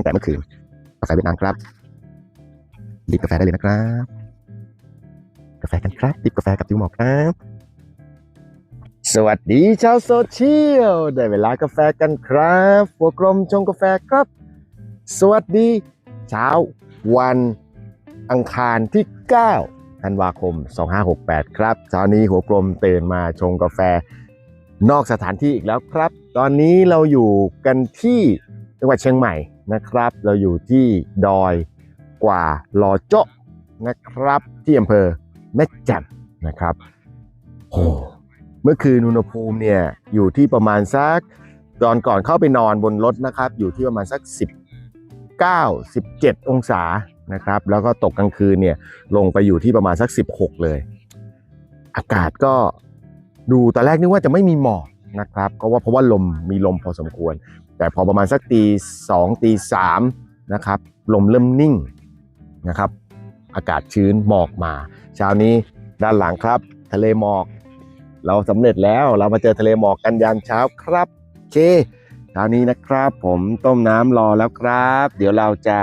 ตั้งแต่เมื่อคืนกาแฟเวียดนามครับดิบกาแฟได้เลยนะครับ กาแฟกันครับดิบกาแฟกับติวหมอกครับ สวัสดีชาวโซเชียลได้เวลากาแฟกันครับหัวกลมชงกาแฟครับ สวัสดี เช้าวันอังคารที่ 9 ธันวาคม 2568 ครับเช้านี้หัวกลมตื่นมาชงกาแฟนอกสถานที่อีกแล้วครับ ตอนนี้เราอยู่กันที่จังหวัดเชียงใหม่ นะครับ เราอยู่ที่ดอยกว่าลอเจาะนะครับ ที่อำเภอแม่แจ่มนะครับโอ้เมื่อคืนอุณหภูมิเนี่ยอยู่ที่ประมาณสักตอนก่อนเข้าไปนอนบนรถนะครับ อยู่ที่ประมาณสัก 19 17 องศานะครับ แล้วก็ตกกลางคืนเนี่ยลงไปอยู่ที่ประมาณสัก 16 เลย อากาศก็ดูตอนแรกนึกว่าจะไม่มีหมอกนะครับเพราะว่าเพราะว่าลมมีลมพอสมควร แต่พอประมาณสักตีสองตีสามนะครับลมเริ่มนิ่งนะครับอากาศชื้นหมอกมา เช้านี้ด้านหลังครับ ทะเลหมอก เราสำเร็จแล้วเรามาเจอทะเลหมอกกันยามเช้าครับโอเคเช้านี้นะครับ ผมต้มน้ำรอแล้วครับ เดี๋ยวเราจะ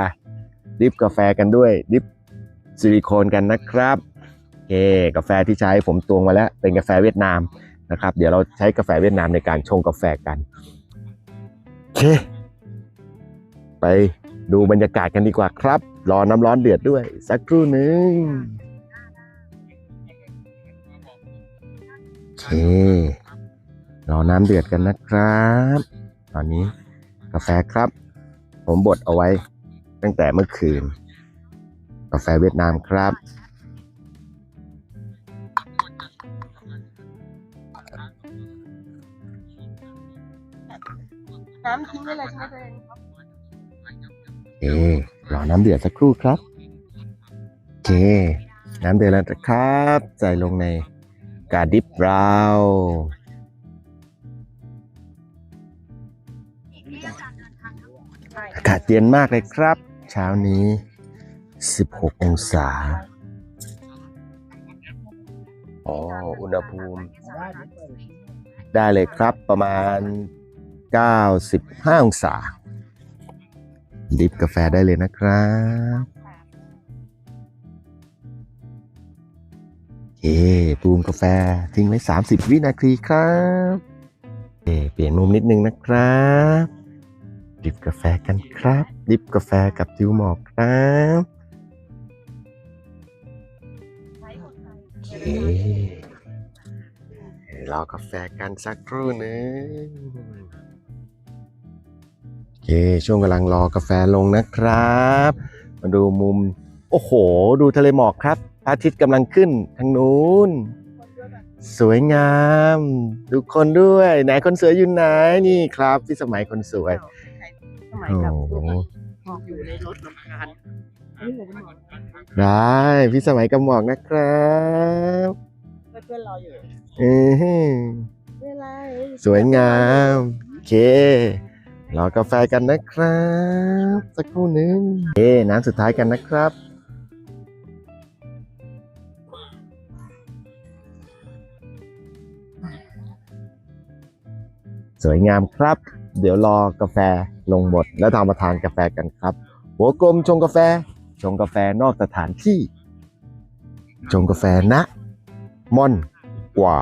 ดริฟกาแฟกันด้วยดริฟซิลิโคนกันนะครับโอเคกาแฟที่ใช้ผมตวงมาแล้วเป็นกาแฟเวียดนามนะครับ เดี๋ยวเราใช้กาแฟเวียดนามในการชงกาแฟกัน เค ไปดูบรรยากาศกันดีกว่าครับ รอน้ำร้อนเดือดด้วย สักครู่หนึ่งโอเครอน้ำเดือดกันนะครับ ตอนนี้กาแฟครับ ผมบดเอาไว้ ตั้งแต่เมื่อคืน กาแฟเวียดนามครับ น้ำทิ้งได้เลยใช่ไหมตัวเองเอรอน้ำเดือดสักครู่ครับโอเค น้ำเดือดแล้วครับ ใส่ลงในกาดิบเราอากาศเย็นมากเลยครับ เช้านี้ 16 องศาอ๋ออุณหภูมิ ได้เลยครับประมาณ 95 องศา ดิฟกาแฟได้เลยนะครับโอเคปรุงกาแฟทิ้งไว้ 30 วินาทีครับโอเเปลี่ยนมุมนิดนึงนะครับดริฟกาแฟกันครับดริฟกาแฟกับจิวหมอกครับโอเครอกาแฟกันสักครู่หนึง เค ช่วงกำลังรอกาแฟลงนะครับ มาดูมุม โอ้โห ดูทะเลหมอกครับพระอาทิตย์กำลังขึ้นทางนู้น สวยงาม ดูคนด้วย ไหนคนสวยอยู่ไหนนี่ครับพี่สมัยคนสวยสมัยโอ้กับโหหมอกอยู่ในรถลำคาญนี่หนูเป็นหมอกได้พี่สมัยกับหมอกนะครับเพื่อนๆรออยู่อือหือเวลาสวยงาม โอเค รอกาแฟกันนะครับ สักครู่หนึ่งโอเคน้ำสุดท้ายกันนะครับ สวยงามครับ เดี๋ยวรอกาแฟลงหมด แล้วทำมาทานกาแฟกันครับ หัวกลมชงกาแฟ ชงกาแฟนอกสถานที่ ชงกาแฟนะม่อนกว่า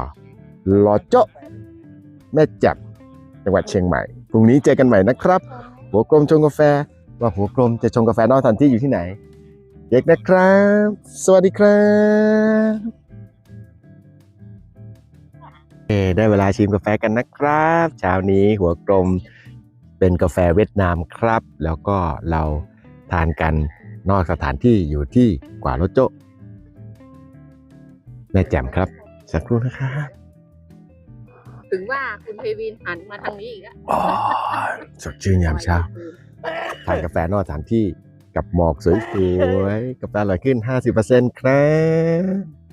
ลอเจาะแม่จับจังหวัดเชียงใหม่พรุ่งนี้เจอกันใหม่นะครับ หัวกลมชงกาแฟ ว่าหัวกลมจะชงกาแฟนอกสถานที่อยู่ที่ไหนเด็กนะครับ สวัสดีครับเอได้เวลาชิมกาแฟกันนะครับเช้านี้หัวกลมเป็นกาแฟเวียดนามครับ แล้วก็เราทานกันนอกสถานที่อยู่ที่กว่าโลโจแม่แจ่มครับ สักครู่นะครับ ถึงว่าคุณเทวินหันมาทางนี้อีกแล้วอ๋อสดชื่นยามเช้าทานกาแฟนอกสถานที่กับหมอกสวยๆกาแฟอร่อยขึ้น 50%ครับ